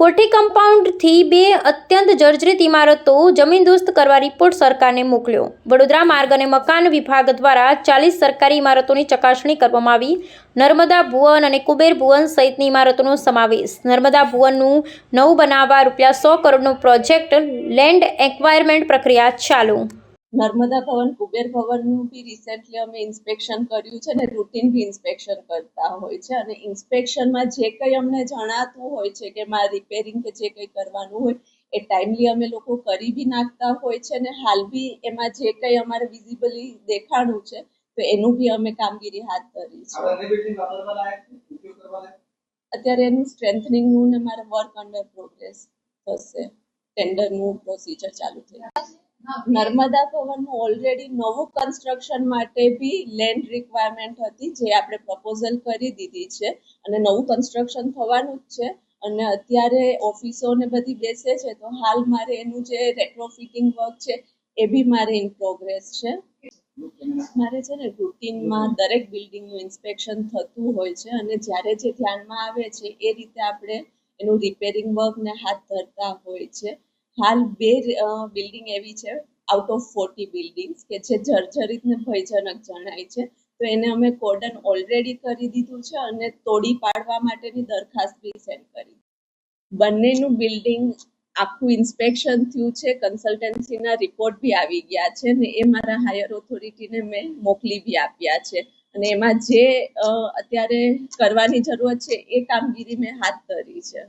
કોઠી કમ્પાઉન્ડથી બે અત્યંત જર્જરિત ઇમારતો જમીનદોસ્ત કરવા રિપોર્ટ સરકારને મોકલ્યો. વડોદરા માર્ગ અને મકાન વિભાગ દ્વારા ચાલીસ સરકારી ઇમારતોની ચકાસણી કરવામાં આવી. નર્મદા ભુવન અને કુબેર ભુવન સહિતની ઇમારતોનો સમાવેશ. નર્મદા ભુવનનું નવું બનાવવા રૂપિયા સો કરોડનો પ્રોજેક્ટ લેન્ડ એક્વાયરમેન્ટ પ્રક્રિયા ચાલુ. નર્મદા ભવન કુબેર ભવનનું બી રિસેન્ટલી અમે ઇન્સ્પેક્શન કર્યું છે અને રૂટીન બી ઇન્સ્પેક્શન કરતા હોય છે. અને ઇન્સ્પેક્શનમાં જે કંઈ અમને જણાતું હોય છે કે મારે રિપેરિંગ કે જે કંઈ કરવાનું હોય એ ટાઈમલી અમે લોકો કરી બી નાખતા હોય છે અને હાલ બી એમાં જે કંઈ અમારે વિઝિબલી દેખાણું છે તો એનું બી અમે કામગીરી હાથ ધરી છે. અત્યારે એનું સ્ટ્રેન્થનિંગનું ને મારે વર્ક અંડર પ્રોગ્રેસ થશે. ટેન્ડરનું પ્રોસિજર ચાલુ થઈ ગયું. નર્મદા ભવનનું ઓલરેડી નવું કન્સ્ટ્રક્શન માટે બી લેન્ડ રિક્વાયરમેન્ટ હતી, જે આપણે પ્રપોઝલ કરી દીધી છે. અને નવું કન્સ્ટ્રક્શન થવાનું જ છે. અને અત્યારે ઓફિસો ને બધી બેસે છે, તો હાલ મારે એનું જે રેટ્રોફિટિંગ વર્ક છે, એ બી મારે ઇન પ્રોગ્રેસ છે. મારે છે ને રૂટીનમાં દરેક બિલ્ડિંગનું ઇન્સ્પેક્શન થતું હોય છે. અને જ્યારે જે ધ્યાનમાં આવે છે, એ રીતે આપણે એનું રિપેરિંગ વર્કને હાથ ધરતા હોય છે. હાલ બે બિલ્ડિંગ એવી છે આઉટ ઓફ ફોર્ટી બિલ્ડિંગ્સ, કે જે જર્જરિત ને ભયજનક જણાય છે. તો એને અમે કોર્ડન ઓલરેડી કરી દીધું છે અને તોડી પાડવા માટેની દરખાસ્ત બી સેન્ડ કરી. બંનેનું બિલ્ડિંગ આખું ઇન્સ્પેક્શન થયું છે કન્સલ્ટન્સીના રિપોર્ટ બી આવી ગયા છે ને એ મારા હાયર ઓથોરિટીને મેં મોકલી બી આપ્યા છે. અને એમાં જે અત્યારે કરવાની જરૂરત છે એ કામગીરી મેં હાથ ધરી છે.